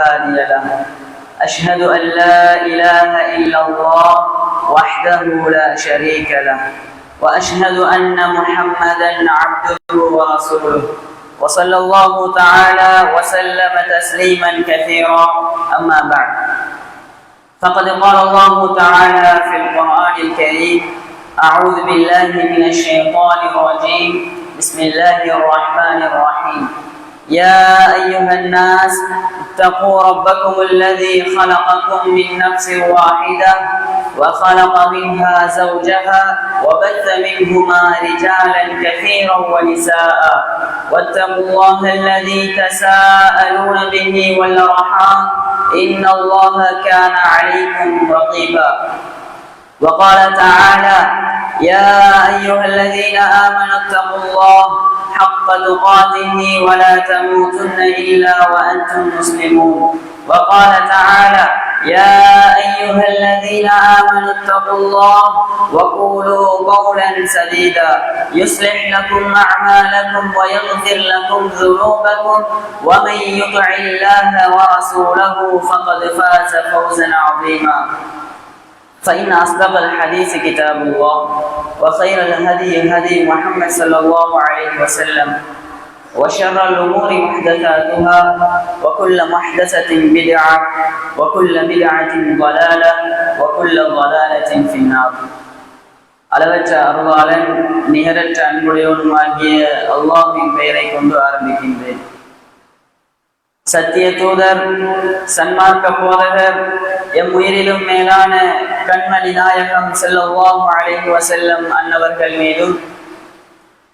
هادي له. أشهد أن لا إله إلا الله وحده لا شريك له. وأشهد أن محمدا عبده ورسوله. وصلى الله تعالى وسلم تسليما كثيرا. أما بعد. فقد قال الله تعالى في القرآن الكريم أعوذ بالله من الشيطان الرجيم. بسم الله الرحمن الرحيم. يا أيها الناس اتقوا ربكم الذي خلقكم من نفس واحدة وخلق منها زوجها وبث منهما رجالا كثيرا ونساء. واتقوا الله الذي تساءلون به والأرحام. إن الله كان عليكم رقيبا. وقال تعالى يا أيها الذين آمنوا اتقوا الله حق تقاته ولا تموتن إلا وأنتم مسلمون. وقال تعالى يا أيها الذين آمنوا اتقوا الله وقولوا قولا سديدا. يصلح لكم أعمالكم ويغفر لكم ذنوبكم. ومن يطع الله ورسوله فقد فاز فوزا عظيما. فإن أصدق الحديث كتاب الله وخير الهدي هدي محمد صلى الله عليه وسلم وشر الأمور محدثاتها وكل محدثة بدعة وكل بدعة ضلالة وكل ضلالة في النار அளவற்ற அருளாளன் நிகரற்ற அன்புடையவனுமாகிய அல்லாஹின் பெயரை கொண்டு ஆரம்பிக்கின்றேன் சத்திய தூதர் சன்மார்க்க போதகர் எம் உயிரிலும் மேலான கண்மணி நாயகம் செல்லவாம் அழைந்து வசல்லம் அன்னவர்கள் மீதும்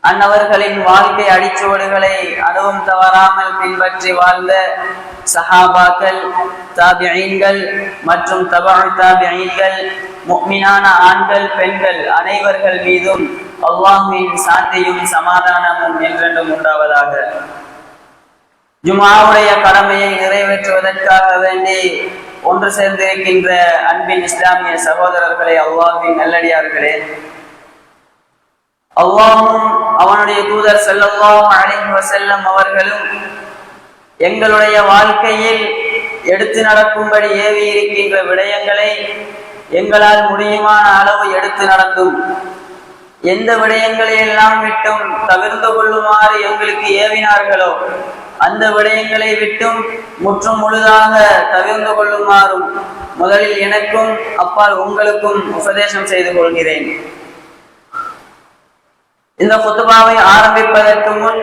அன்னவர்களின் வாழ்க்கை அடிச்சுவடுகளை அதுவும் தவறாமல் பின்பற்றி வாழ்ந்த சஹாபாக்கள் தாபியீன்கள் மற்றும் தபால் தாபியீன்கள் முக்மினான ஆண்கள் பெண்கள் அனைவர்கள் மீதும் அல்லாஹின் சாந்தியும் சமாதானமும் என்றென்றும் உண்டாவதாக. ஜுமாவுடைய கடமையை நிறைவேற்றுவதற்காக வேண்டி ஒன்று சேர்ந்திருக்கின்ற அன்பின் இஸ்லாமிய சகோதரர்களே அல்லாஹின் நல்லடியார்களே. அல்லாஹும் அவனுடைய தூதர் செல்லல்லாம் அழைந்து வசல்லம் அவர்களும் எங்களுடைய வாழ்க்கையில் எடுத்து நடக்கும்படி ஏவி இருக்கின்ற விடயங்களை எங்களால் முடியுமான அளவு எடுத்து நடந்தும் எந்த விடயங்களை எல்லாம் விட்டும் தவிர்த்து கொள்ளுமாறு எங்களுக்கு ஏவினார்களோ அந்த விடயங்களை விட்டும் முற்றும் முழுதாக தவிர்ந்து கொள்ளுமாறும் முதலில் எனக்கும் அப்பால் உங்களுக்கும் உபதேசம் செய்து கொள்கிறேன். இந்த குத்துபாவை ஆரம்பிப்பதற்கு முன்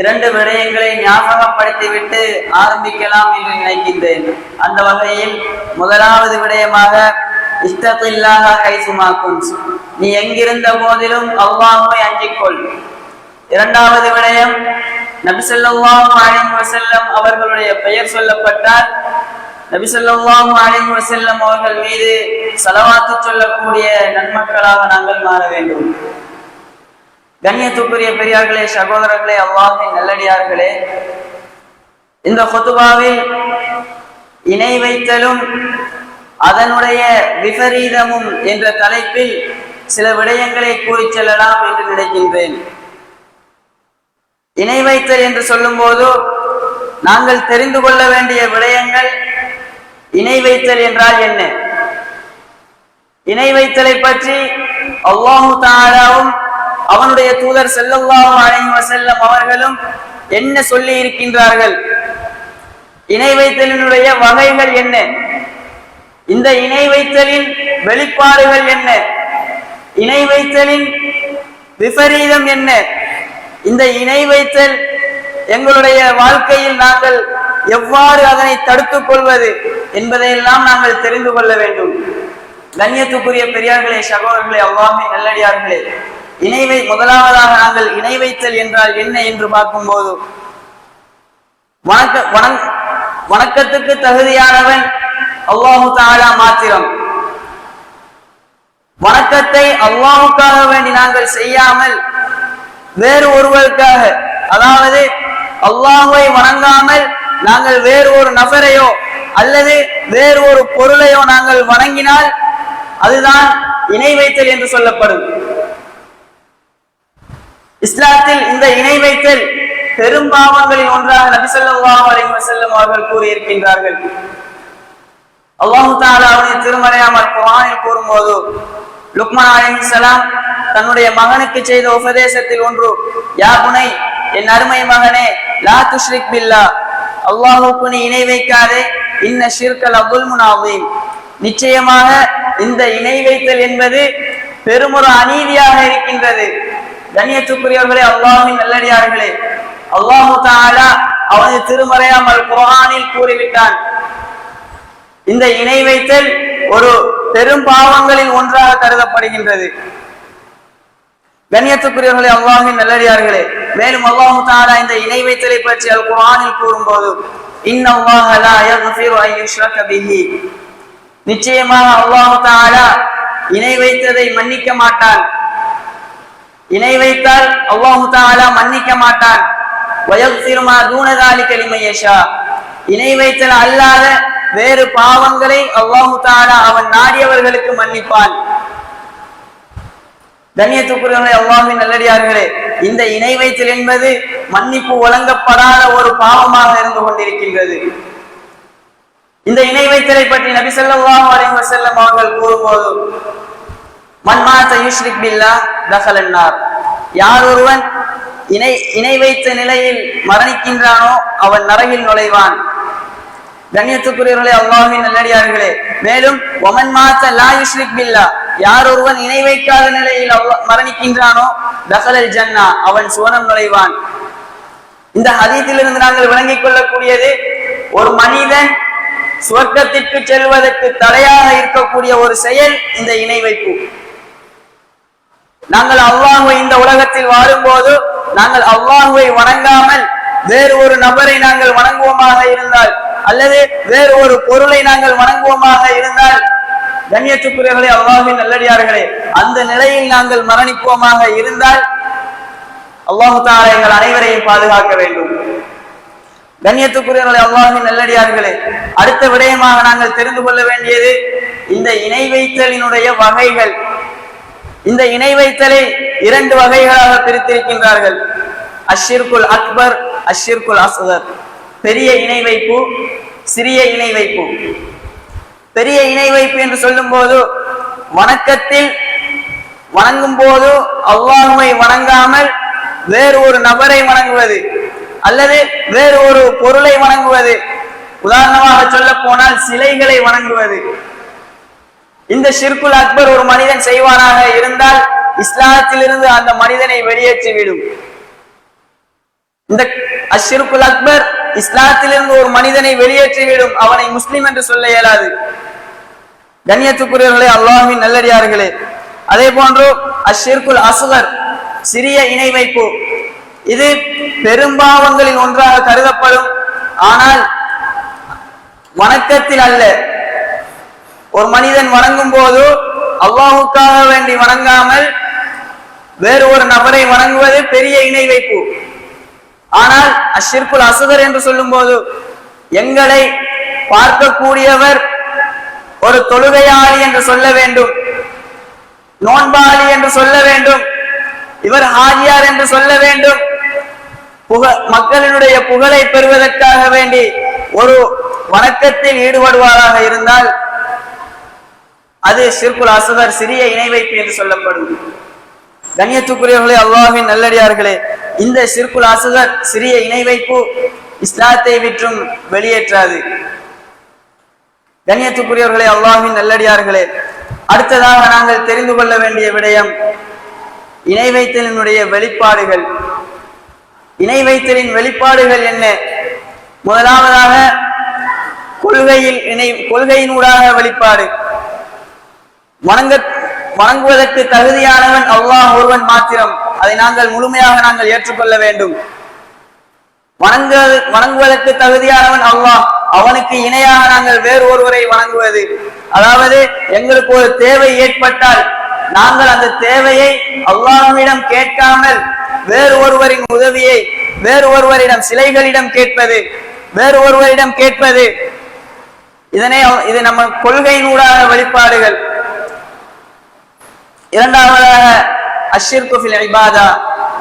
இரண்டு விடயங்களை ஞாபகப்படுத்திவிட்டு ஆரம்பிக்கலாம் என்று நினைக்கின்றேன். அந்த வகையில் முதலாவது விடயமாக இஷ்டத்தில்லாக கைசுமாக்கும் நீ எங்கிருந்த போதிலும் அவ்வாமை அஞ்சிக்கொள். இரண்டாவது விடயம் நபிசல்லாஹு அலைஹி அவர்களுடைய பெயர் சொல்லப்பட்டால் நபிசல்லாஹு அலைஹி அவர்கள் மீது செலவாத்து சொல்லக்கூடிய நன்மக்களாக நாங்கள் மாற வேண்டும். கண்ணியத்துக்குரிய பெரியார்களே சகோதரர்களே அல்லாஹின் நல்லடியார்களே இந்த கொத்துபாவில் இணை வைத்தலும் அதனுடைய விபரீதமும் என்ற தலைப்பில் சில விடயங்களை கூறி செல்லலாம் என்று நினைக்கின்றேன். இணை வைத்தல் என்று சொல்லும் போது நாங்கள் தெரிந்து கொள்ள வேண்டிய விடயங்கள் இணை வைத்தல் என்றால் என்ன? இணை வைத்தலை பற்றி அவ்வாஹு தாராவும் அவனுடைய தூதர் செல்லல்லாஹு அலைஹி வஸல்லம் அவர்களும் என்ன சொல்லி இருக்கின்றார்கள்? இணை வைத்தலினுடைய வகைகள் என்ன? இந்த இணை வைத்தலின் வெளிப்பாடுகள் என்ன? இணை வைத்தலின் விபரீதம் என்ன? இந்த இணை வைத்தல் எங்களுடைய வாழ்க்கையில் நாங்கள் எவ்வாறு அதனை தடுத்துக் கொள்வது என்பதையெல்லாம் நாங்கள் தெரிந்து கொள்ள வேண்டும். கண்ணியத்துக்குரிய பெரியார்களே சகோதரர்களே அவ்வாமே நல்லடியார்களே இணைவை முதலாவதாக நாங்கள் இணை வைத்தல் என்றால் என்ன என்று பார்க்கும்போது வணக்க வணங் வணக்கத்துக்கு தகுதியானவன் அல்லாஹு தாலா மாத்திரம். வணக்கத்தை அல்லாஹுக்காக வேண்டி நாங்கள் செய்யாமல் வேறு ஒருவருக்காக. அதாவது அல்லாஹுவை வணங்காமல் நாங்கள் வேறு ஒரு நபரையோ அல்லது வேறு ஒரு பொருளையோ நாங்கள் வணங்கினால் அதுதான் இணை வைத்தல் என்று சொல்லப்படும். இஸ்லாத்தில் இந்த இணை வைத்தல் பெரும் பாவங்களில் ஒன்றாக நபி ஸல்லல்லாஹு அவர்கள் கூறியிருக்கின்றார்கள். அல்லாஹு தாலா அவனை திருமறையாமல் குரானில் கூறும்போது லுக்மான் சலாம் தன்னுடைய மகனுக்கு செய்த உபதேசத்தில் ஒன்று யா புனை என் அருமை மகனே லா துஷ்ரிக் பில்லா அல்லாஹுக்கு நீ இணை வைக்காதே இன்ன ஷிர்கல் அபுல் அதீம் நிச்சயமாக இந்த இணை வைத்தல் என்பது பெருமொரு அநீதியாக இருக்கின்றது. கண்ணியத்துக்குரியவர்களே அல்லாஹின் நல்லடியார்களே அல்லாஹு தாலா அவனது திருமறையாமல் குரானில் கூறிவிட்டான். இந்த இணை வைத்தல் ஒரு பெரும் பாவங்களில் ஒன்றாக கருதப்படுகின்றது. கண்ணியத்துக்குரியவர்களே அல்லாஹின் நல்லடியார்களே மேலும் அல்லாஹு தாரா இந்த இணை வைத்தலை பற்றி அல் குரானில் கூறும்போது நிச்சயமாக அல்லாஹு தாரா இணை வைத்ததை மன்னிக்க மாட்டான். இணை வைத்தால் அல்லாஹு தாலா மன்னிக்க மாட்டான். வயல் சிறுமா தூணதாலி கலிமையேஷா இணை வைத்தல் அல்லாத வேறு பாவங்களை அல்லாஹு தாரா அவன் நாடியவர்களுக்கு மன்னிப்பான். கண்ணியத்துக்குரியவர்களே அல்லாஹின் நல்லடியார்களே இந்த இணை வைத்தல் என்பது மன்னிப்பு வழங்கப்படாத ஒரு பாவமாக இருந்து கொண்டிருக்கின்றது. இந்த இணை வைத்தலை பற்றி நபி ஸல்லல்லாஹு அலைஹி வஸல்லம் அவர்கள் கூறும்போது மன்மாத்த யூஸ்ரிக் பில்லா தஹலன் யார் ஒருவன் இணை இணை வைத்த நிலையில் மரணிக்கின்றானோ அவன் நரகில் நுழைவான். கண்ணியத்துக்குரியவர்களே அல்லாஹின் நல்லடியார்களே. மேலும் ஒமன் மாத்த லா யுஷ்ரிக் பில்லா யார் ஒருவன் இணை வைக்காத நிலையில் மரணிக்கின்றானோ? தசலல் ஜன்னா அவன் சுவனம் நுழைவான். இந்த ஹதீத்திலிருந்து நாங்கள் விளங்கிக் கொள்ளக்கூடியது ஒரு மனிதன் சுவர்க்கத்திற்கு செல்வதற்கு தடையாக இருக்கக்கூடிய ஒரு செயல் இந்த இணை வைப்பு. நாங்கள் அவ்வாஹுவை இந்த உலகத்தில் வாழும்போது நாங்கள் அவ்வாஹுவை வணங்காமல் வேறு ஒரு நபரை நாங்கள் வணங்குவோமாக இருந்தால் அல்லது வேறு ஒரு பொருளை நாங்கள் வணங்குவோமாக இருந்தால் கண்ணியத்துக்குரியவர்களே அல்லாஹின் நல்லடியார்களே அந்த நிலையில் நாங்கள் மரணிப்போமாக இருந்தால் அல்லாஹு தாரா எங்கள் அனைவரையும் பாதுகாக்க வேண்டும். கண்ணியத்துக்குரியவர்களே அல்லாஹின் நல்லடியார்களே அடுத்த விடயமாக நாங்கள் தெரிந்து கொள்ள வேண்டியது இந்த இணை வைத்தலினுடைய வகைகள். இந்த இணை வைத்தலை இரண்டு வகைகளாக பிரித்திருக்கின்றார்கள். அஷிர்குல் அக்பர் அஷிர்குல் அசதர் பெரிய இணை வைப்பு சிறிய இணை வைப்பு. பெரிய இணை வைப்பு என்று சொல்லும் போது வணக்கத்தில் வணங்கும் போது அல்லாஹுவை வணங்காமல் வேறு ஒரு நபரை வணங்குவது அல்லது வேறு ஒரு பொருளை வணங்குவது. உதாரணமாக சொல்ல போனால் சிலைகளை வணங்குவது. இந்த ஷிர்குல் அக்பர் ஒரு மனிதன் செய்வானாக இருந்தால் இஸ்லாத்திலிருந்து அந்த மனிதனை வெளியேற்றிவிடும். இந்த அஷிர்குல் அக்பர் இஸ்லாத்திலிருந்து ஒரு மனிதனை வெளியேற்றிவிடும். அவனை முஸ்லிம் என்று சொல்ல இயலாது. கண்ணியத்துக்குரியவர்களே அல்லாஹின் நல்லடியார்களே. அதே போன்று அஷிர்குல் அசுகர் சிறிய இணை வைப்பு. இது பெரும்பாவங்களில் ஒன்றாக கருதப்படும். ஆனால் வணக்கத்தில் அல்ல. ஒரு மனிதன் வணங்கும் போது அல்லாஹுக்காக வேண்டி வணங்காமல் வேறு ஒரு நபரை வணங்குவது பெரிய இணை வைப்பு. ஆனால் அஷிர்குல் அசுகர் என்று சொல்லும் போது எங்களை பார்க்கக்கூடியவர் ஒரு தொழுகையாளி என்று சொல்ல வேண்டும் நோன்பாளி என்று சொல்ல வேண்டும் இவர் ஹாஜியார் என்று சொல்ல வேண்டும். புக மக்களினுடைய புகழை பெறுவதற்காக வேண்டி ஒரு வணக்கத்தில் ஈடுபடுவாராக இருந்தால் அது சிற்குல் அசுகர் சிறிய இணை வைப்பு என்று சொல்லப்படும். கண்ணியத்துக்குரியவர்களே அல்லாஹின் நல்லடியார்களே இந்த சிற்குல் அசுகர் சிறிய இணை வைப்பு இஸ்லாத்தை விற்றும் வெளியேற்றாது. கண்ணியத்துக்குரியவர்களே அல்லாஹின் நல்லடியார்களே அடுத்ததாக நாங்கள் தெரிந்து கொள்ள வேண்டிய விடயம் இணை வைத்தலினுடைய வெளிப்பாடுகள். இணை வைத்தலின் வெளிப்பாடுகள் என்ன? முதலாவதாக கொள்கையில் இணை கொள்கையினூடாக வெளிப்பாடு. வணங்க வணங்குவதற்கு தகுதியானவன் அல்லாஹ் ஒருவன் மாத்திரம். அதை நாங்கள் முழுமையாக நாங்கள் ஏற்றுக்கொள்ள வேண்டும். வணங்க வணங்குவதற்கு தகுதியானவன் அல்லாஹ். அவனுக்கு இணையாக நாங்கள் வேறு ஒருவரை வணங்குவது. அதாவது எங்களுக்கு ஒரு தேவை ஏற்பட்டால் நாங்கள் அந்த தேவையை அல்லாஹ்விடம் கேட்காமல் வேறு ஒருவரின் உதவியை வேறு ஒருவரிடம் சிலைகளிடம் கேட்பது வேறு ஒருவரிடம் கேட்பது. இதனை இது நம்ம கொள்கையினூடாக வெளிப்பாடுகள் இரண்டாவதாக அஷிர்கு ஐபாதா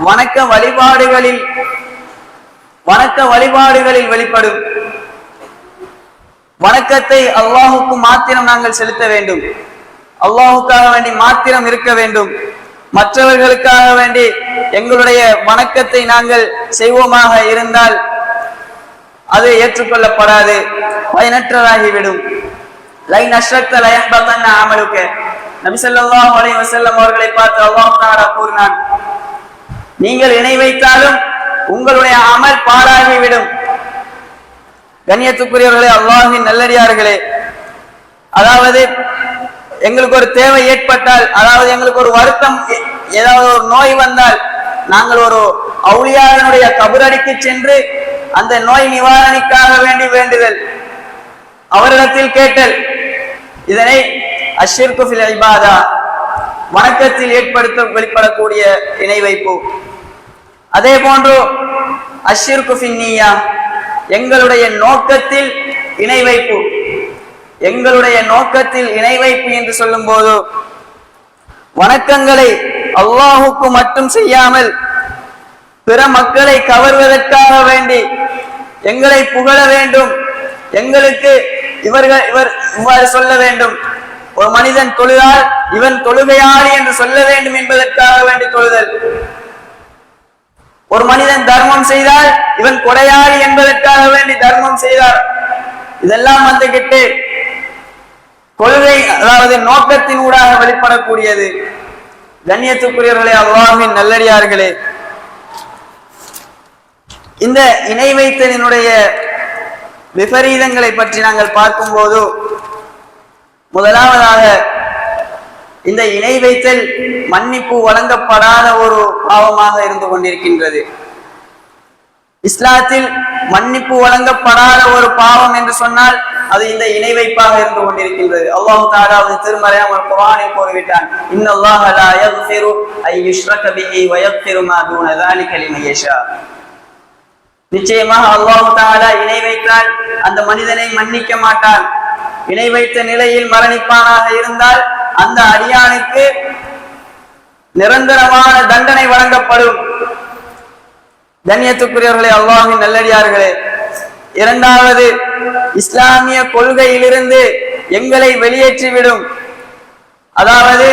வணக்க வழிபாடுகளில் வணக்க வழிபாடுகளில் வெளிப்படும். வணக்கத்தை அல்லாஹுக்கு மாத்திரம் நாங்கள் செலுத்த வேண்டும். அல்லாஹுக்காக வேண்டி மாத்திரம் இருக்க வேண்டும். மற்றவர்களுக்காக வேண்டி எங்களுடைய வணக்கத்தை நாங்கள் செய்வோமாக இருந்தால் அது ஏற்றுக்கொள்ளப்படாது. பயனற்றதாகிவிடும். லை லயன் லயஹ்பதன்ன அமலுக்கு. நபிசல்லாஹ் அலை வசல்லம் அவர்களை பார்த்து அல்லாஹ் தாரா கூறினான் நீங்கள் இணை வைத்தாலும் உங்களுடைய அமல் பாழாகிவிடும். கண்ணியத்துக்குரியவர்களே அல்லாஹின் நல்லடியார்களே அதாவது எங்களுக்கு ஒரு தேவை ஏற்பட்டால் அதாவது எங்களுக்கு ஒரு வருத்தம் எ- ஏதாவது ஒரு நோய் வந்தால் நாங்கள் ஒரு அவுளியாரனுடைய கபுரடிக்கு சென்று அந்த நோய் நிவாரணிக்காக வேண்டி வேண்டுதல். அவரிடத்தில் கேட்டல் இதனை அஷிற்கு ஃபில் இபாதா. வணக்கத்தில் ஏற்படுத்த வெளிப்படக்கூடிய இணை வைப்பு. அதே போன்று அஷிற்கு ஃபின்னியா எங்களுடைய நோக்கத்தில் இணை வைப்பு. எங்களுடைய நோக்கத்தில் இணை வைப்பு என்று சொல்லும் போது வணக்கங்களை அல்லாஹுக்கு மட்டும் செய்யாமல் பிற மக்களை கவர்வதற்காக வேண்டி எங்களை புகழ வேண்டும். எங்களுக்கு இவர்கள் இவர் இவ்வாறு சொல்ல வேண்டும். ஒரு மனிதன் தொழுதால் இவன் தொழுகையாளி என்று சொல்ல வேண்டும் என்பதற்காக வேண்டி தொழுதல். ஒரு மனிதன் தர்மம் செய்தால் இவன் கொடையாளி என்பதற்காக வேண்டி தர்மம் செய்தார். இதெல்லாம் வந்துகிட்டு கொள்கை அதாவது நோக்கத்தின் ஊடாக வெளிப்படக்கூடியது. கண்ணியத்துக்குரியவர்களே அல்லாஹின் நல்லடியார்களே. இந்த இணை வைத்தலினுடைய விபரீதங்களை பற்றி நாங்கள் பார்க்கும்போது முதலாவதாக இந்த இணை வைத்தல் மன்னிப்பு வழங்கப்படாத ஒரு பாவமாக இருந்து கொண்டிருக்கின்றது இஸ்லாத்தில் மன்னிப்பு வழங்கப்படாத ஒரு பாவம் என்று சொன்னால் அது இந்த இணை வைப்பாக இருந்து கொண்டிருக்கின்றது அல்லாஹ் தாலா அது திருமறையாம் ஒரு குர்ஆனில் கூறிவிட்டான் இன்னல்லாஹ லா யக்ஃபிரு ஐ யுஷ்ரக பிஹி வ யக்ஃபிரு மா தூன ذلك லிமன் யஷா நிச்சயமாக அல்லாஹ் தாலா இணை வைத்தால் அந்த மனிதனை மன்னிக்க மாட்டான் இணை வைத்த நிலையில் மரணிப்பானாக இருந்தால் அந்த அடியானுக்கு நிரந்தரமான தண்டனை வழங்கப்படும். தன்யத்துக்குரியவர்களை அல்லாஹின் நல்லடியார்களே இரண்டாவது இஸ்லாமிய கொள்கையிலிருந்து எங்களை வெளியேற்றிவிடும். அதாவது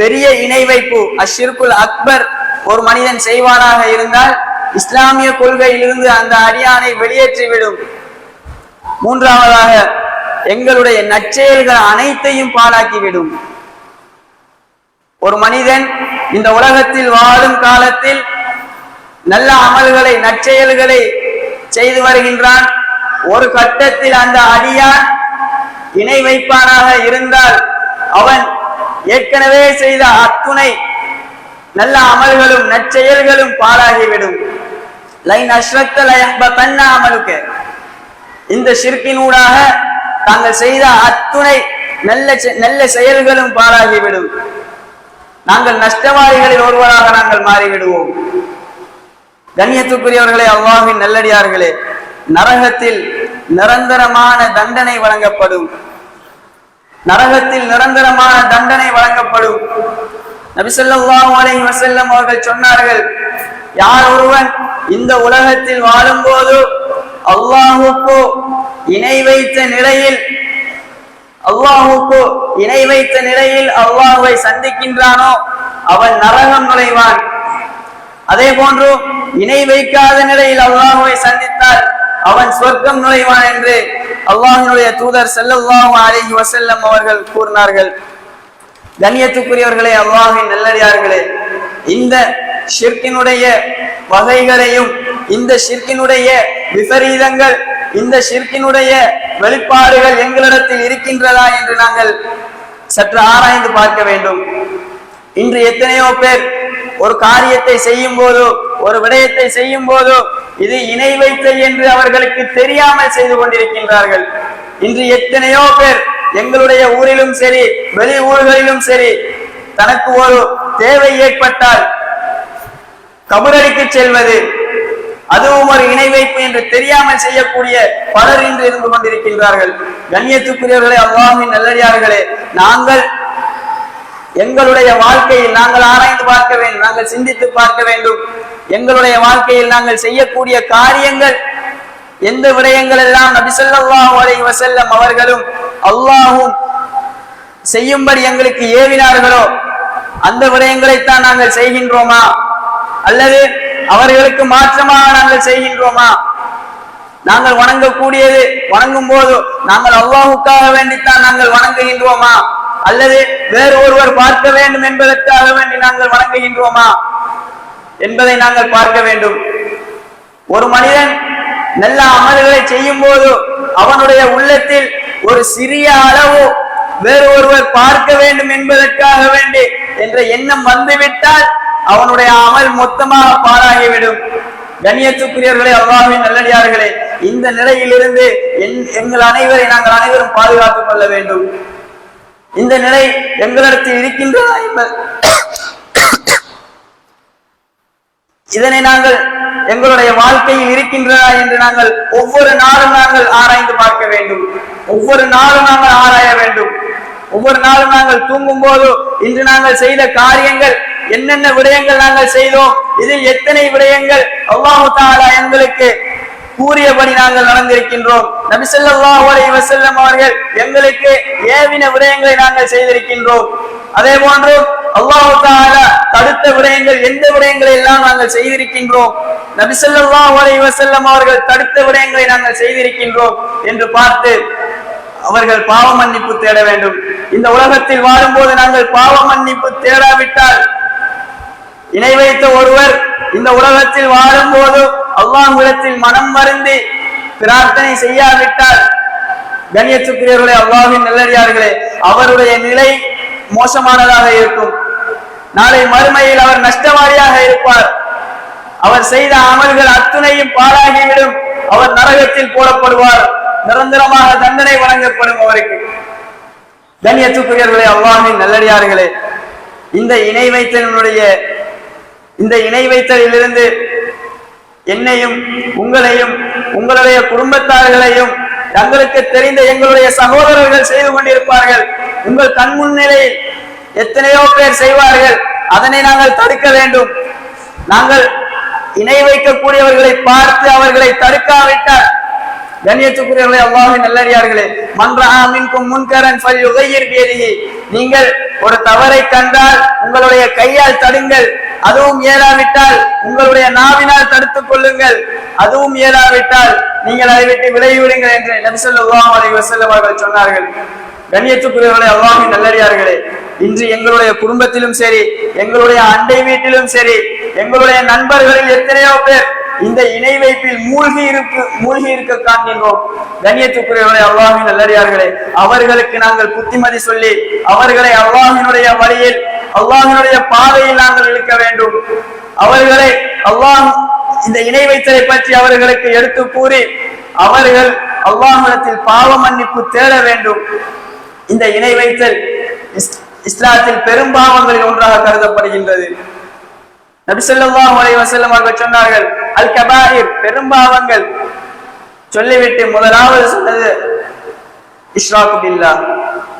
பெரிய இணை வைப்பு அஷிர்குல் அக்பர் ஒரு மனிதன் செய்வானாக இருந்தால் இஸ்லாமிய கொள்கையிலிருந்து அந்த அடியானை வெளியேற்றிவிடும். மூன்றாவதாக எங்களுடைய நற்செயல்கள் அனைத்தையும் பாழாக்கிவிடும். ஒரு மனிதன் இந்த உலகத்தில் வாழும் காலத்தில் நல்ல அமல்களை நற்செயல்களை செய்து வருகின்றான். ஒரு கட்டத்தில் அந்த அடியான் இணை வைப்பானாக இருந்தால் அவன் ஏற்கனவே செய்த அத்துணை நல்ல அமல்களும் நற்செயல்களும் பாழாகிவிடும். லைன் அஸ்ரக்த லயஹ்பதன்ன அமலுக்கு. இந்த ஷிர்கினூடாக தாங்கள் செய்த அத்துணை நல்ல செ- நல்ல செயல்களும் பாழாகிவிடும். நாங்கள் நஷ்டவாதிகளில் ஒருவராக நாங்கள் மாறிவிடுவோம். கண்ணியத்துக்குரியவர்களே அவ்வாவின் நல்லடியார்களே நரகத்தில் நிரந்தரமான தண்டனை வழங்கப்படும். நரகத்தில் நிரந்தரமான தண்டனை வழங்கப்படும். நபி ஸல்லல்லாஹு அலைஹி வஸல்லம் அவர்கள் சொன்னார்கள் யார் ஒருவன் இந்த உலகத்தில் வாழும் போது அல்லாஹுக்கு இணை வைத்த நிலையில் அல்லாஹுக்கு இணை வைத்த நிலையில் அல்லாஹுவை சந்திக்கின்றானோ அவன் நரகம் நுழைவான். அதே போன்று இணை வைக்காத நிலையில் அல்லாஹுவை சந்தித்தால் அவன் சொர்க்கம் நுழைவான் என்று அல்லாஹினுடைய தூதர் செல்லல்லாஹு அலைஹி வசல்லம் அவர்கள் கூறினார்கள். கண்ணியத்துக்குரியவர்களே அல்லாஹின் நல்லடியார்களே இந்த ஷிர்கினுடைய வகைகளையும் இந்த ஷிர்கினுடைய விபரீதங்கள் இந்த ஷிர்கினுடைய வெளிப்பாடுகள் எங்களிடத்தில் இருக்கின்றதா என்று நாங்கள் சற்று ஆராய்ந்து பார்க்க வேண்டும். இன்று எத்தனையோ பேர் ஒரு காரியத்தை செய்யும் போதோ ஒரு விடயத்தை செய்யும் போதோ இது இணை வைத்தல் என்று அவர்களுக்கு தெரியாமல் செய்து கொண்டிருக்கின்றார்கள். இன்று எத்தனையோ பேர் எங்களுடைய ஊரிலும் சரி வெளி ஊர்களிலும் சரி தனக்கு ஒரு தேவை ஏற்பட்டால் கபரடிக்கு செல்வது அதுவும் ஒரு இணை வைப்பு என்று தெரியாமல் செய்யக்கூடிய பலர் இன்று இருந்து கொண்டிருக்கின்றார்கள். கண்ணியத்துக்குரியவர்களே அல்லாமின் நல்லடியார்களே நாங்கள் எங்களுடைய வாழ்க்கையில் நாங்கள் ஆராய்ந்து பார்க்க வேண்டும் நாங்கள் சிந்தித்து பார்க்க வேண்டும். எங்களுடைய வாழ்க்கையில் நாங்கள் செய்யக்கூடிய காரியங்கள் எந்த விடயங்கள் எல்லாம் நபி ஸல்லல்லாஹு அலைஹி அவர்களும் அல்லாஹும் செய்யும்படி எங்களுக்கு ஏவினார்களோ அந்த விடயங்களைத்தான் நாங்கள் செய்கின்றோமா? அல்லது அவர்களுக்கு மாற்றமாக நாங்கள் செய்கின்றோமா? நாங்கள் வணங்கக்கூடியது வணங்கும் போது நாங்கள் அல்லாஹுக்காக வேண்டித்தான் நாங்கள் வணங்குகின்றோமா? அல்லது வேறு ஒருவர் பார்க்க வேண்டும் என்பதற்காக வேண்டி நாங்கள் வணங்குகின்றோமா? என்பதை நாங்கள் பார்க்க வேண்டும். ஒரு மனிதன் நல்ல அமல்களை செய்யும் போது அவனுடைய உள்ளத்தில் ஒரு சிறிய அளவு வேறு ஒருவர் பார்க்க வேண்டும் என்பதற்காக வேண்டி என்ற எண்ணம் வந்துவிட்டால் அவனுடைய அமல் மொத்தமாக பாழாகிவிடும். கண்ணியத்துக்குரியவர்களே அல்லாஹ்வின் நல்லடியார்களே இந்த நிலையிலிருந்து என்- எங்கள் அனைவரை நாங்கள் அனைவரும் பாதுகாத்துக் கொள்ள வேண்டும். இந்த நிலை எங்களிடத்தில் இருக்கின்றதா என்பது. இதனை நாங்கள் எங்களுடைய வாழ்க்கையில் இருக்கின்றதா என்று நாங்கள் ஒவ்வொரு நாளும் நாங்கள் ஆராய்ந்து பார்க்க வேண்டும். ஒவ்வொரு நாளும் நாங்கள் ஆராய வேண்டும். ஒவ்வொரு நாளும் நாங்கள் தூங்கும் போது இன்று நாங்கள் செய்த காரியங்கள் என்னென்ன விடயங்கள் நாங்கள் செய்தோம் இதில் எத்தனை விடயங்கள் அல்லாஹு தாலா எங்களுக்கு கூறியபடி நாங்கள் நடந்திருக்கின்றோம். நபி ஸல்லல்லாஹு அவர்கள் எங்களுக்கு ஏவின விடயங்களை நாங்கள் செய்திருக்கின்றோம். அதே போன்று அல்லாஹு தஆலா தடுத்த விடயங்கள் எந்த விடயங்களை எல்லாம் நாங்கள் செய்திருக்கின்றோம்? நபிசல்லாஹ் அலை வசல்லம் அவர்கள் தடுத்த விடயங்களை நாங்கள் செய்திருக்கின்றோம் என்று பார்த்து அவர்கள் பாவ மன்னிப்பு தேட வேண்டும். இந்த உலகத்தில் வாழும்போது நாங்கள் பாவ மன்னிப்பு தேடாவிட்டால் இணை வைத்த ஒருவர் இந்த உலகத்தில் வாழும்போது அல்லாஹ்விடத்தில் மனம் மருந்தி பிரார்த்தனை செய்யாவிட்டால் கண்ணியத்துக்குரியவர்களே அல்லாஹின் நல்லடியார்களே அவருடைய நிலை மோசமானதாக இருக்கும். நாளை மறுமையில் அவர் நஷ்டவாரியாக இருப்பார். அவர் செய்த அமல்கள் அத்துணையும் பாழாகிவிடும். அவர் நரகத்தில் போடப்படுவார். நிரந்தரமாக தண்டனை வழங்கப்படும் அவருக்கு. கண்ணியத்துக்குரியவர்களே அல்லாஹின் நல்லடியார்களே இந்த இணை வைத்தலினுடைய இந்த இணை வைத்தலிலிருந்து என்னையும் உங்களையும் உங்களுடைய குடும்பத்தார்களையும் தங்களுக்கு தெரிந்த எங்களுடைய சகோதரர்கள் செய்து கொண்டிருப்பார்கள். உங்கள் கண் முன்னிலையில் எத்தனையோ பேர் செய்வார்கள். அதனை நாங்கள் தடுக்க வேண்டும். நாங்கள் இணை வைக்கக்கூடியவர்களை பார்த்து அவர்களை தடுக்காவிட்டால் கண்ணியத்துக்குரியவர்களே அல்லாஹின் நல்லறியார்களே மன்றாமின்கும் முன்கரன் ஃபல்யுகையிர் பியதிஹி. நீங்கள் ஒரு தவறை கண்டால் உங்களுடைய கையால் தடுங்கள் அதுவும் இயலாவிட்டால் உங்களுடைய நாவினால் தடுத்துக் கொள்ளுங்கள் அதுவும் இயலாவிட்டால் நீங்கள் அதை விட்டு விலகிவிடுங்கள் என்று நபி ஸல்லல்லாஹு அலைஹி வஸல்லம் அவர்கள் சொன்னார்கள். கண்ணியத்துக்குரியவர்களே அல்லாஹின் நல்லறியார்களே இன்று எங்களுடைய குடும்பத்திலும் சரி எங்களுடைய அண்டை வீட்டிலும் சரி எங்களுடைய நண்பர்களில் எத்தனையோ பேர் இந்த இணை வைப்பில் மூழ்கி இருக்கு மூழ்கி இருக்க காண்கின்றோம். கண்ணியத்துக்குரியவர்களே அல்லாஹின் நல்லடியார்களே அவர்களுக்கு நாங்கள் புத்திமதி சொல்லி அவர்களை அல்லாஹினுடைய வழியில் அல்லாஹினுடைய பாதையில் நாங்கள் இழுக்க வேண்டும். அவர்களை அல்லாஹ் இந்த இணை வைத்தலை பற்றி அவர்களுக்கு எடுத்து கூறி அவர்கள் அல்லாஹிடத்தில் பாவ மன்னிப்பு தேட வேண்டும். இந்த இணை வைத்தல் இஸ்- இஸ்லாத்தில் பெரும் பாவங்களில் ஒன்றாக கருதப்படுகின்றது. நபிசல்லாஹ் அலைவசல்லம் அவர்கள் சொன்னார்கள் அல் கபாயிர் பெரும்பாவங்கள். சொல்லிவிட்டு முதலாவது சொன்னது இஷ்ராக்கு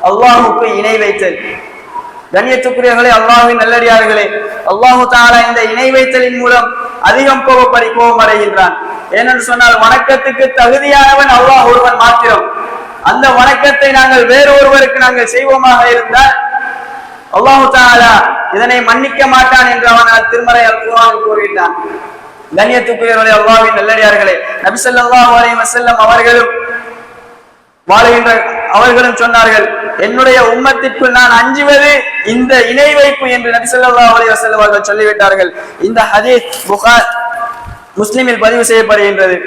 அல்லாஹுக்கு இணை வைத்தல். கண்ணியத்துக்குரியவர்களே அல்லாஹின் நல்லடியார்களே அல்லாஹு தஆலா இந்த இணை வைத்தலின் மூலம் அதிகம் கோபப்படி கோபம் அடைகின்றான். ஏனென்று சொன்னால் வணக்கத்துக்கு தகுதியானவன் அல்லாஹ் ஒருவன் மாத்திரம். அந்த வணக்கத்தை நாங்கள் வேறு ஒருவருக்கு நாங்கள் செய்வோமாக இருந்தால் அல்லாஹு தாலா இதனை மன்னிக்க மாட்டான் என்று அவன் திருமறை அல்குரான் கூறினான். கண்ணியத்துக்குரியவர்களே அல்லாவின் நல்லடியார்களே நபிசல்லா ஸல்லல்லாஹு அலைஹி அவர்களும் வாழுகின்ற அவர்களும் சொன்னார்கள் என்னுடைய உம்மத்திற்குள் நான் அஞ்சுவது இந்த இணை வைப்பு என்று நபிசல்லா ஸல்லல்லாஹு அலைஹி அவர்கள் சொல்லிவிட்டார்கள். இந்த ஹதீஸ் புகார் முஸ்லிமில் பதிவு செய்யப்படுகின்றது.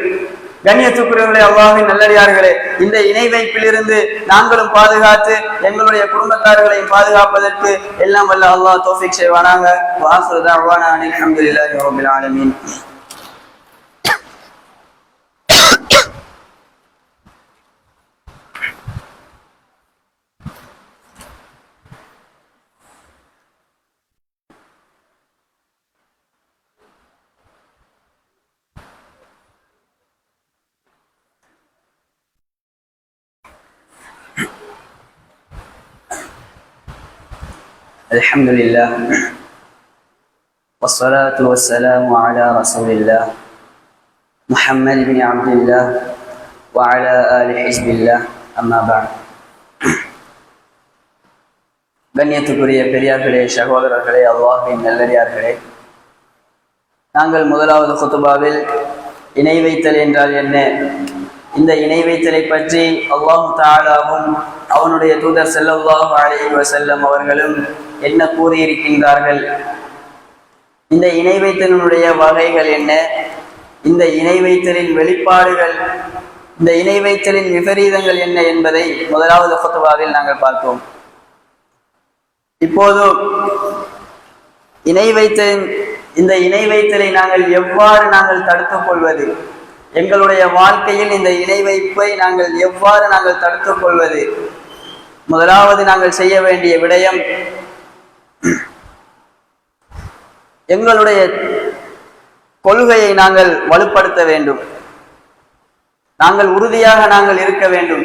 கண்ணியத்துக்குரியவர்களே அல்லாவின் நல்லடியார்களே இந்த இணை வைப்பிலிருந்து நாங்களும் பாதுகாத்து எங்களுடைய குடும்பத்தார்களையும் பாதுகாப்பதற்கு எல்லாம் வல்ல அல்லாஹ் தோஃபிக் செய்வானாங்க வாசுரு தஅவானா அனில் ஹம்துலில்லாஹி ரப்பில் ஆலமீன். الحمد لله والصلاة والسلام على رسول الله محمد بن عبد الله وعلى آل حزب الله أما بعد கண்ணியத்துக்குரிய பெரியார்களே சகோதரர்களே அல்லாஹின் நல்லடியார்களே நாங்கள் முதலாவது குத்துபாவில் இணை வைத்தல் என்றால் என்ன இந்த இணை வைத்தலை பற்றி அல்லாஹு தாலாவும் அவனுடைய தூதர் செல்லல்லாஹு அலைஹி செல்லும் அவர்களும் என்ன கூறியிருக்கின்றார்கள்? இந்த இணை வைத்தலினுடைய வகைகள் என்ன? இந்த இணை வைத்தலின் வெளிப்பாடுகள் இந்த இணை வைத்தலின் விபரீதங்கள் என்ன என்பதை முதலாவது ஃபத்துவாவில் நாங்கள் பார்த்தோம் இப்போது இணை வைத்தலின் இந்த இணை வைத்தலை நாங்கள் எவ்வாறு நாங்கள் தடுத்துக் கொள்வது? எங்களுடைய வாழ்க்கையில் இந்த இணை வைப்பை நாங்கள் எவ்வாறு நாங்கள் தடுத்துக் கொள்வது? முதலாவது நாங்கள் செய்ய வேண்டிய விடயம் எங்களுடைய கொள்கையை நாங்கள் வலுப்படுத்த வேண்டும். நாங்கள் உறுதியாக நாங்கள் இருக்க வேண்டும்.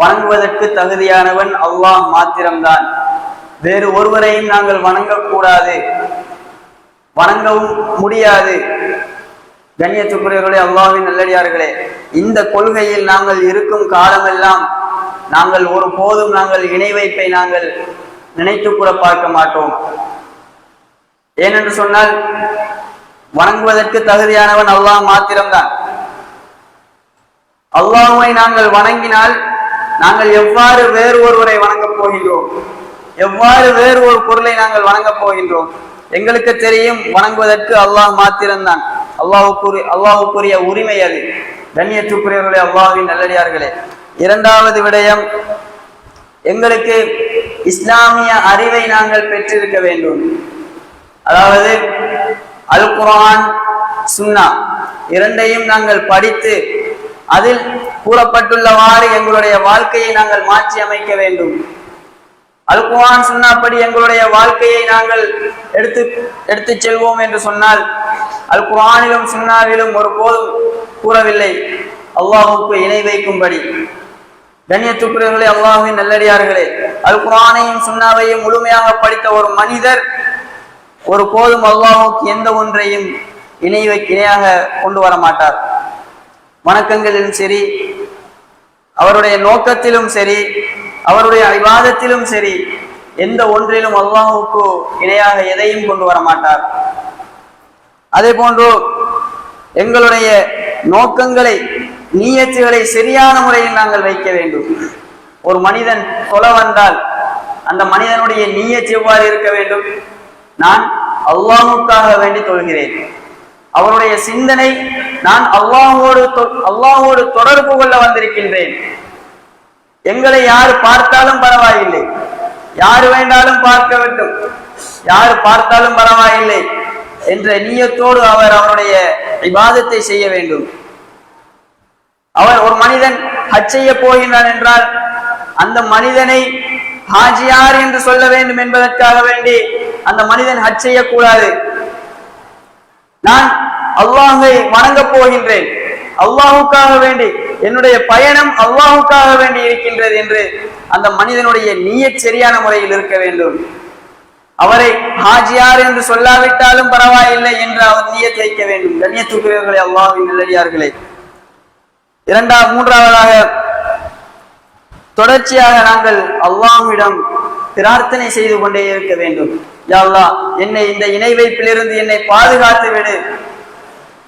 வணங்குவதற்கு தகுதியானவன் அல்லாஹ் மாத்திரம்தான். வேறு ஒருவரையும் நாங்கள் வணங்கக்கூடாது. வணங்கவும் முடியாது. கண்ணியத்துக்குரியவர்களே அல்லாவின் நல்லடியார்களே இந்த கொள்கையில் நாங்கள் இருக்கும் காலமெல்லாம் நாங்கள் ஒரு போதும் நாங்கள் இணை வைப்பை நாங்கள் நினைத்து கூட பார்க்க மாட்டோம். ஏனென்று சொன்னால் வணங்குவதற்கு தகுதியானவன் அல்லாஹ் மாத்திரம்தான். அல்லாஹுவை நாங்கள் வணங்கினால் நாங்கள் எவ்வாறு வேறு ஒருவரை வணங்கப் போகின்றோம்? எவ்வாறு வேறு ஒரு பொருளை நாங்கள் வணங்கப் போகின்றோம்? எங்களுக்கு தெரியும் வணங்குவதற்கு அல்லாஹ் மாத்திரம்தான். அல்லாஹுக்குரிய அல்லாஹுக்குரிய உரிமை அது. கண்ணியத்துக்குரியவர்களே அல்லாஹின் நல்லடியார்களே. இரண்டாவது விடயம் எங்களுக்கு இஸ்லாமிய அறிவை நாங்கள் பெற்றிருக்க வேண்டும். அதாவது அல் குர்ஆன் சுன்னா இரண்டையும் நாங்கள் படித்து அதில் கூறப்பட்டுள்ளவாறு எங்களுடைய வாழ்க்கையை நாங்கள் மாற்றி அமைக்க வேண்டும். அல் குரான் சுன்னாப்படி எங்களுடைய வாழ்க்கையை நாங்கள் எடுத்து எடுத்து செல்வோம் என்று சொன்னால் அல் குரானிலும் சுன்னாவிலும் ஒருபோதும் கூறவில்லை. அல்லாஹுக்கு இணை வைக்கும்படி. கண்ணியத்துக்குரியவர்களே அல்லாஹுவின் நல்லடியார்களே அல் குரானையும் சுண்ணாவையும் முழுமையாக படித்த ஒரு மனிதர் ஒரு போதும் அல்லாஹுக்கு எந்த ஒன்றையும் இணைவை இணையாக கொண்டு வர மாட்டார். வணக்கங்களிலும் சரி அவருடைய நோக்கத்திலும் சரி அவருடைய விவாதத்திலும் சரி எந்த ஒன்றிலும் அல்லாஹுக்கு இணையாக எதையும் கொண்டு வர மாட்டார். அதே போன்று எங்களுடைய நோக்கங்களை நீயத்துகளை சரியான முறையில் நாங்கள் வைக்க வேண்டும். ஒரு மனிதன் கொலை வந்தால் அந்த மனிதனுடைய நீயத்து எவ்வாறு இருக்க வேண்டும்? நான் அல்லாஹுக்காக வேண்டி தொழுகிறேன். அவருடைய சிந்தனை நான் அல்லாஹோடு அல்லாஹோடு தொடர்பு கொள்ள வந்திருக்கின்றேன். எங்களை யார் பார்த்தாலும் பரவாயில்லை. யார் வேண்டாலும் பார்க்க வேண்டும். யார் பார்த்தாலும் பரவாயில்லை என்ற நீயத்தோடு அவர் அவருடைய விவாதத்தை செய்ய வேண்டும். அவர் ஒரு மனிதன் ஹஜ் செய்ய போகின்றான் என்றால் அந்த மனிதனை ஹாஜியார் என்று சொல்ல வேண்டும் என்பதற்காக வேண்டி அந்த மனிதன் ஹஜ் செய்யக்கூடாது. நான் அல்லாஹை வணங்கப் போகின்றேன். அல்லாஹுக்காக வேண்டி என்னுடைய பயணம் அல்லாஹுக்காக வேண்டி இருக்கின்றது என்று அந்த மனிதனுடைய நீய சரியான முறையில் இருக்க வேண்டும். அவரை ஹாஜியார் என்று சொல்லாவிட்டாலும் பரவாயில்லை என்று அவர் நீயத் வைக்க வேண்டும். கண்ணியத்துக்குரியவர்களே அல்லாஹின் நல்லடியார்களே. இரண்டாம் மூன்றாவதாக தொடர்ச்சியாக நாங்கள் அல்லாஹ்விடம் பிரார்த்தனை செய்து கொண்டே இருக்க வேண்டும். யா என்னை இந்த இணை வைப்பிலிருந்து என்னை பாதுகாத்து விடு.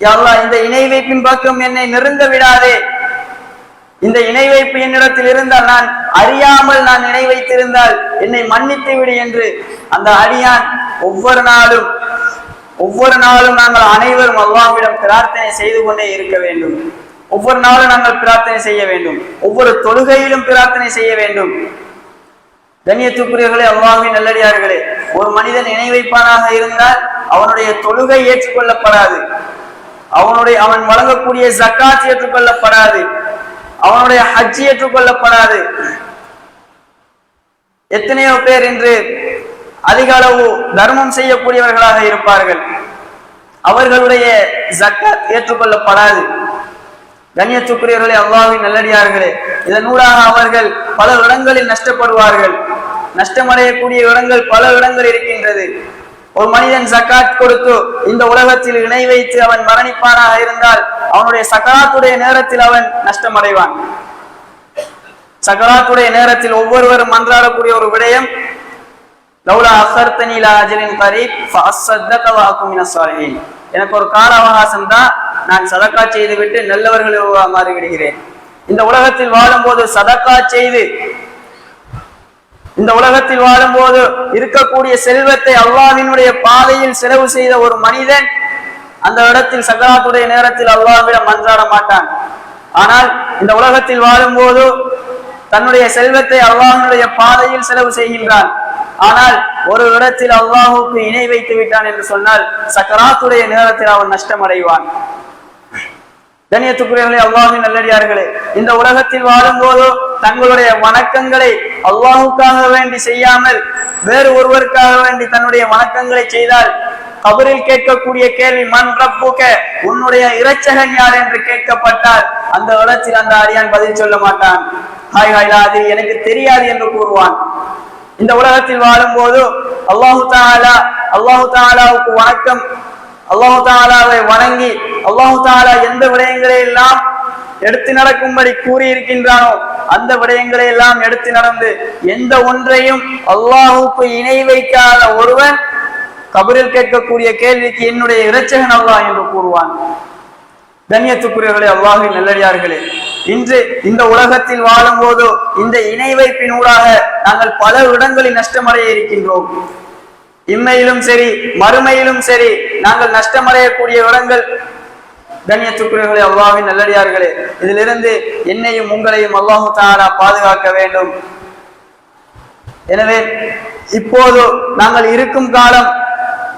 யா இந்த இணை வைப்பின் பக்கம் என்னை நிறுந்த விடாதே. இந்த இணை வைப்பு என்னிடத்தில் இருந்தால் நான் அறியாமல் நான் இணை வைத்திருந்தால் என்னை மன்னித்து விடு என்று அந்த அடியான் ஒவ்வொரு நாளும் ஒவ்வொரு நாளும் நாங்கள் அனைவரும் அல்லாவிடம் பிரார்த்தனை செய்து கொண்டே இருக்க வேண்டும். ஒவ்வொரு நாளும் நாங்கள் பிரார்த்தனை செய்ய வேண்டும். ஒவ்வொரு தொழுகையிலும் பிரார்த்தனை செய்ய வேண்டும். கண்ணியத்துக்குரியவர்களே அல்லாஹின் நல்லடியார்களே ஒரு மனிதன் இணை வைப்பானாக இருந்தால் அவனுடைய தொழுகை ஏற்றுக்கொள்ளப்படாது. அவனுடைய அவன் வழங்கக்கூடிய ஜக்காத் ஏற்றுக்கொள்ளப்படாது. அவனுடைய ஹஜ் ஏற்றுக்கொள்ளப்படாது. எத்தனையோ பேர் இன்று அதிக அளவு தர்மம் செய்யக்கூடியவர்களாக இருப்பார்கள். அவர்களுடைய ஜக்காத் ஏற்றுக்கொள்ளப்படாது. கண்ணியத்துக்குரியவர்களே அல்லாவின் நல்லடியார்களே. இதனூடாக அவர்கள் பல இடங்களில் நஷ்டப்படுவார்கள். நஷ்டமடையக்கூடிய இடங்கள் பல இடங்கள் இருக்கின்றது. ஒரு மனிதன் சக்காத் கொடுத்து இந்த உலகத்தில் இணை வைத்து அவன் மரணிப்பானாக இருந்தால் அவனுடைய சக்கராத்துடைய நேரத்தில் அவன் நஷ்டமடைவான். சக்கராத்துடைய நேரத்தில் ஒவ்வொருவரும் மன்றாடக்கூடிய ஒரு விடயம் லௌலா அசர்த்தனி லா அஜலின் கரீப் ஃபஅஸ்ஸதக மினஸ் சாலிஹீன். எனக்கு ஒரு கால அவகாசம் தான். நான் சதக்கா செய்து விட்டு மாறிவிடுகிறேன். இந்த உலகத்தில் வாழும்போது சதக்கா செய்து இந்த உலகத்தில் வாழும்போது இருக்கக்கூடிய செல்வத்தை அல்லாவினுடைய பாதையில் செலவு செய்த ஒரு மனிதன் அந்த இடத்தில் சக்கராத்துடைய நேரத்தில் அல்லாவிடம் மன்றாட மாட்டான். ஆனால் இந்த உலகத்தில் வாழும்போது தன்னுடைய செல்வத்தை அல்லாஹ்வினுடைய பாதையில் செலவு செய்கின்றான். ஆனால் ஒரு இடத்தில் அல்லாஹுக்கு இணை வைத்து விட்டான் என்று சொன்னால் சக்கராத்துடைய நேரத்தில் அவன் நஷ்டம் அடைவான் கண்ணியத்துக்குரியவர்களே அல்லாஹின் நல்லடியார்களே இந்த உலகத்தில் வாழும் போதோ தங்களுடைய வணக்கங்களை அல்லாஹுக்காக வேண்டி செய்யாமல் வேறு ஒருவருக்காக வேண்டி தன்னுடைய வணக்கங்களை செய்தால் கபரில் கேட்கக்கூடிய கேள்வி மண் ரப்புக? உன்னுடைய இறைச்சகன் யார் என்று கேட்கப்பட்டால் அந்த இடத்தில் அந்த அடியான் பதில் சொல்ல மாட்டான். ஹாய் ஹாய் அது எனக்கு தெரியாது என்று கூறுவான். இந்த உலகத்தில் வாழும்போது அல்லாஹு தாலா அல்லாஹு தாலாவுக்கு வணக்கம். அல்லாஹு தாலாவை வணங்கி அல்லாஹு தாலா எந்த விடயங்களை எல்லாம் எடுத்து நடக்கும்படி கூறியிருக்கின்றானோ அந்த விடயங்களை எல்லாம் எடுத்து நடந்து எந்த ஒன்றையும் அல்லாஹுக்கு இணை வைக்காத ஒருவன் கபரில் கேட்கக்கூடிய கேள்விக்கு என்னுடைய இரட்சகன் அல்லாஹ் என்று கூறுவான். கண்ணியத்துக்குரியவர்களே அல்லாஹின் நல்லடியார்களே இன்று இந்த உலகத்தில் வாழும் போது இந்த இணை வைப்பினூடாக நாங்கள் பல இடங்களில் நஷ்டமடைய இருக்கின்றோம். இம்மையிலும் சரி மறுமையிலும் சரி நாங்கள் நஷ்டமடையக்கூடிய இடங்கள். கண்ணியத்துக்குரியவர்களே அல்லாவின் நல்லடியார்களே இதிலிருந்து என்னையும் உங்களையும் அல்லாஹு தாரா பாதுகாக்க வேண்டும். எனவே இப்போது நாங்கள் இருக்கும் காலம்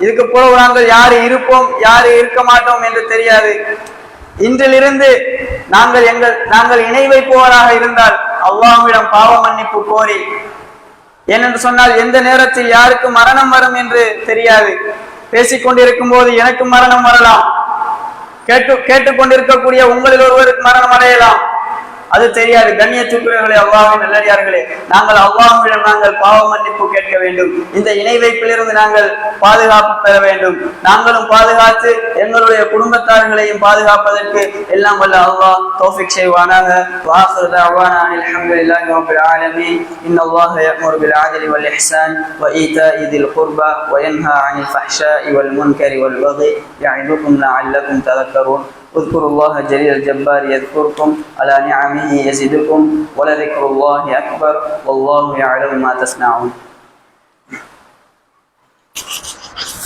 இதுக்கு பிறகு நாங்கள் யாரு இருப்போம் யாரு இருக்க மாட்டோம் என்று தெரியாது. இன்றிலிருந்து நாங்கள் எங்கள் நாங்கள் இணை வைப்பவராக இருந்தால் அல்லாஹ்விடம் பாவ மன்னிப்பு கோரி. ஏனென்று சொன்னால் எந்த நேரத்தில் யாருக்கு மரணம் வரும் என்று தெரியாது. பேசிக்கொண்டிருக்கும் போது எனக்கு மரணம் வரலாம். கேட்டு கேட்டுக்கொண்டிருக்கக்கூடிய உங்களில் ஒருவருக்கு மரணம் அடையலாம். அது தெரியாது கண்ணியத்துக்குரியவர்களே அல்லாஹின் நல்லடியார்களே நாங்கள் அல்லாஹ்விடம் நாங்கள் பாவ மன்னிப்பு கேட்க வேண்டும் இந்த இணை வைப்பிலிருந்து நாங்கள் பாதுகாப்பு பெற வேண்டும் நாங்களும் பாதுகாத்து எங்களுடைய குடும்பத்தார்களையும் பாதுகாப்பதற்கு எல்லாம் வல்ல அல்லாஹ் தௌஃபிக் செய்வானாக வாஹிரு தஅவானா அனில் ஹம்துலில்லாஹி ரப்பில் ஆலமீன் இன்னல்லாஹ يأمر بالعدل والإحسان وإيتاء ذي القربى وينهى عن الفحشاء والمنكر والبغي يعظكم لعلكم تذكرون اذكروا الله جليل الجبار يذكركم على نعمه يزدكم ولذكر الله أكبر والله يعلم ما تصنعون.